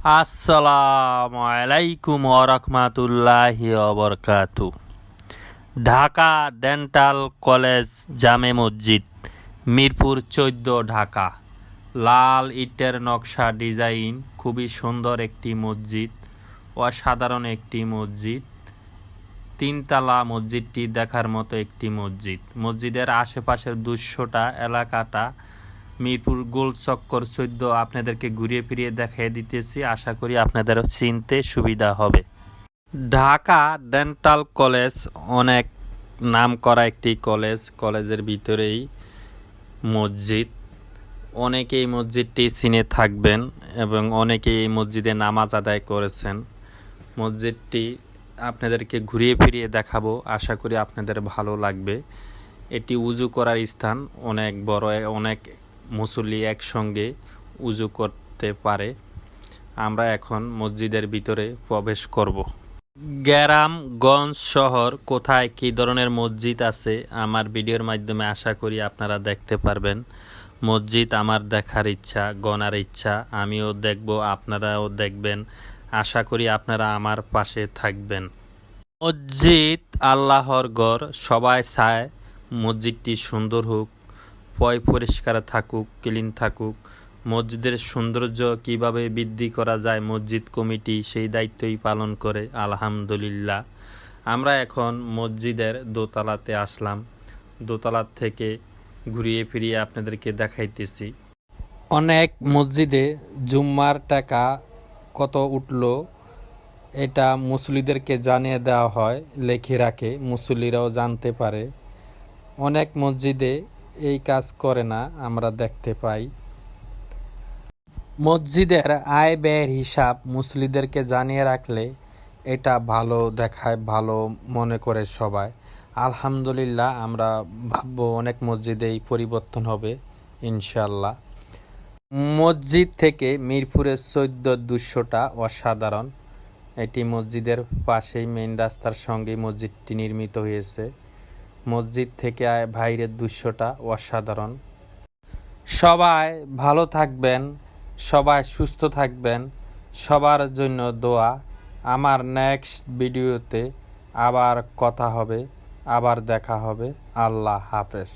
আসসালামু আলাইকুম ওরহমাতুল্লাহি অবরকাতু ঢাকা ডেন্টাল কলেজ জামে মসজিদ, মিরপুর চোদ্দ, ঢাকা। লাল ইটের নকশা ডিজাইন, খুবই সুন্দর একটি মসজিদ, অসাধারণ একটি মসজিদ। তিনতলা মসজিদটি দেখার মতো একটি মসজিদ। মসজিদের আশেপাশের দুশোটা এলাকাটা মিরপুর গোল চক্কর চোদ্দ আপনাদেরকে ঘুরিয়ে ফিরিয়ে দেখিয়ে দিতেছি। আশা করি আপনাদের চিনতে সুবিধা হবে। ঢাকা ডেন্টাল কলেজ অনেক নাম করা একটি কলেজ। কলেজের ভিতরেই মসজিদ। অনেকেই মসজিদটি চিনে থাকবেন এবং অনেকেই এই মসজিদে নামাজ আদায় করেছেন। মসজিদটি আপনাদেরকে ঘুরিয়ে ফিরিয়ে দেখাবো। আশা করি আপনাদের ভালো লাগবে। এটি উজু করার স্থান। অনেক বড়, অনেক মুসল্লি একসঙ্গে উজু করতে পারে। আমরা এখন মসজিদের ভিতরে প্রবেশ করব। গ্রামগঞ্জ শহর কোথায়, কী ধরনের মসজিদ আছে, আমার ভিডিওর মাধ্যমে আশা করি আপনারা দেখতে পারবেন। মসজিদ আমার দেখার ইচ্ছা গনার ইচ্ছা, আমিও দেখব, আপনারাও দেখবেন। আশা করি আপনারা আমার পাশে থাকবেন। মসজিদ, আল্লাহর গড় সবাই চায় মসজিদটি সুন্দর হোক। পয় পরিষ্কার থাকুক, ক্লিন থাকুক, মসজিদের সৌন্দর্য কীভাবে বৃদ্ধি করা যায়, মসজিদ কমিটি সেই দায়িত্বই পালন করে, আলহামদুলিল্লাহ। আমরা এখন মসজিদের দোতলাতে আসলাম। দোতলার থেকে ঘুরিয়ে ফিরিয়ে আপনাদেরকে দেখাইতেছি। অনেক মসজিদে জুম্মার টাকা কত উঠল, এটা মুসলিদেরকে জানিয়ে দেওয়া হয়, লেখে রাখে, মুসল্লিরাও জানতে পারে। অনেক মসজিদে এই কাজ করে না, আমরা দেখতে পাই। মসজিদের আয় ব্যয়ের হিসাব মুসলিদেরকে জানিয়ে রাখলে এটা ভালো দেখায়, ভালো মনে করে সবাই। আলহামদুলিল্লাহ, আমরা ভাববো অনেক মসজিদেই পরিবর্তন হবে ইনশাল্লাহ মসজিদ থেকে মিরপুরের চোদ্দ দুশোটা অসাধারণ। এটি মসজিদের পাশেই মেইন রাস্তার সঙ্গে মসজিদটি নির্মিত হয়েছে। মসজিদ থেকে আয় ভাইরের দৃশ্যটা অসাধারণ। সবাই ভালো থাকবেন, সবাই সুস্থ থাকবেন, সবার জন্য দোয়া। আমার নেক্সট ভিডিওতে আবার কথা হবে, আবার দেখা হবে। আল্লাহ হাফেজ।